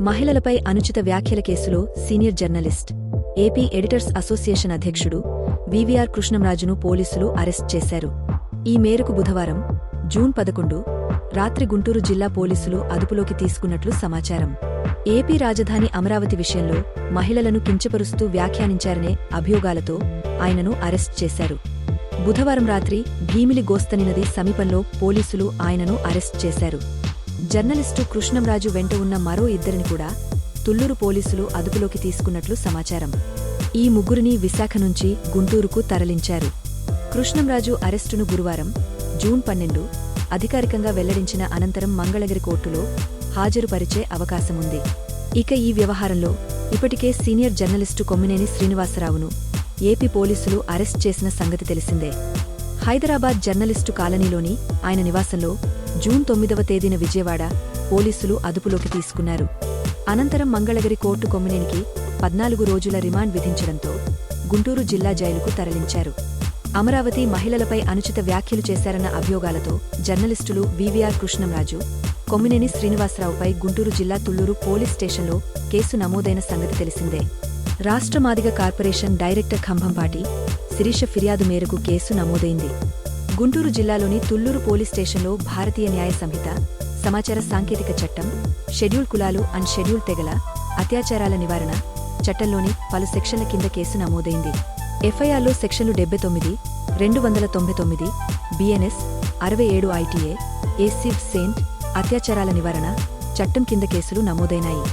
మహిళలపై అనుచిత వ్యాఖ్యల కేసులో senior journalist AP editors association అధ్యక్షుడు వివిఆర్ కృష్ణంరాజును పోలీసులు అరెస్ట్ చేశారు. ఈ మేరకు బుధవారం జూన్ పదకొండు రాత్రి గుంటూరు జిల్లా పోలీసులు అదుపులోకి తీసుకున్నట్లు సమాచారం. ఏపీ రాజధాని అమరావతి విషయంలో మహిళలను కించపరుస్తూ వ్యాఖ్యానించారనే అభియోగాలతో ఆయనను అరెస్ట్ చేశారు. బుధవారం రాత్రి భీమిలి గోస్తని నది సమీపంలో పోలీసులు ఆయనను అరెస్ట్ చేశారు. జర్నలిస్టు కృష్ణంరాజు వెంట ఉన్న మరో ఇద్దరిని కూడా తుళ్ళూరు పోలీసులు అదుపులోకి తీసుకున్నట్లు సమాచారం. ఈ ముగ్గురిని విశాఖ నుంచి గుంటూరుకు తరలించారు. కృష్ణంరాజు అరెస్టును గురువారం జూన్ పన్నెండు అధికారికంగా వెల్లడించిన అనంతరం మంగళగిరి కోర్టులో హాజరుపరిచే అవకాశముంది. ఇక ఈ వ్యవహారంలో ఇప్పటికే సీనియర్ జర్నలిస్టు కొమ్మినేని శ్రీనివాసరావును ఏపీ పోలీసులు అరెస్ట్ చేసిన సంగతి తెలిసిందే. హైదరాబాద్ జర్నలిస్టు కాలనీలోని ఆయన నివాసంలో జూన్ తొమ్మిదవ తేదీన విజయవాడ పోలీసులు అదుపులోకి తీసుకున్నారు. అనంతరం మంగళగిరి కోర్టు కొమ్మినేనికి పద్నాలుగు రోజుల రిమాండ్ విధించడంతో గుంటూరు జిల్లా జైలుకు తరలించారు. అమరావతి మహిళలపై అనుచిత వ్యాఖ్యలు చేశారన్న అభియోగాలతో జర్నలిస్టులు వివిఆర్ కృష్ణంరాజు కొమ్మినేని శ్రీనివాసరావుపై గుంటూరు జిల్లా తుళ్ళూరు పోలీస్ స్టేషన్లో కేసు నమోదైన సంగతి తెలిసిందే. రాష్ట్ర మాదిగ కార్పొరేషన్ డైరెక్టర్ ఖంభంపాటి శిరీష ఫిర్యాదు మేరకు కేసు నమోదైంది. గుంటూరు జిల్లాలోని తుళ్ళూరు పోలీస్ స్టేషన్లో భారతీయ న్యాయ సంహిత సమాచార సాంకేతిక చట్టం షెడ్యూల్ కులాలు అండ్ షెడ్యూల్ తెగల అత్యాచారాల నివారణ చట్టంలోని పలు సెక్షన్ల కింద కేసు నమోదైంది. ఎఫ్ఐఆర్లో సెక్షన్లు డెబ్బై తొమ్మిది రెండు వందల తొంభై తొమ్మిది బిఎన్ఎస్ అరవై ఏడు ఐటీఏ ఏసీఫ్ సేంట్ అత్యాచారాల నివారణ చట్టం కింద కేసులు నమోదైనాయి.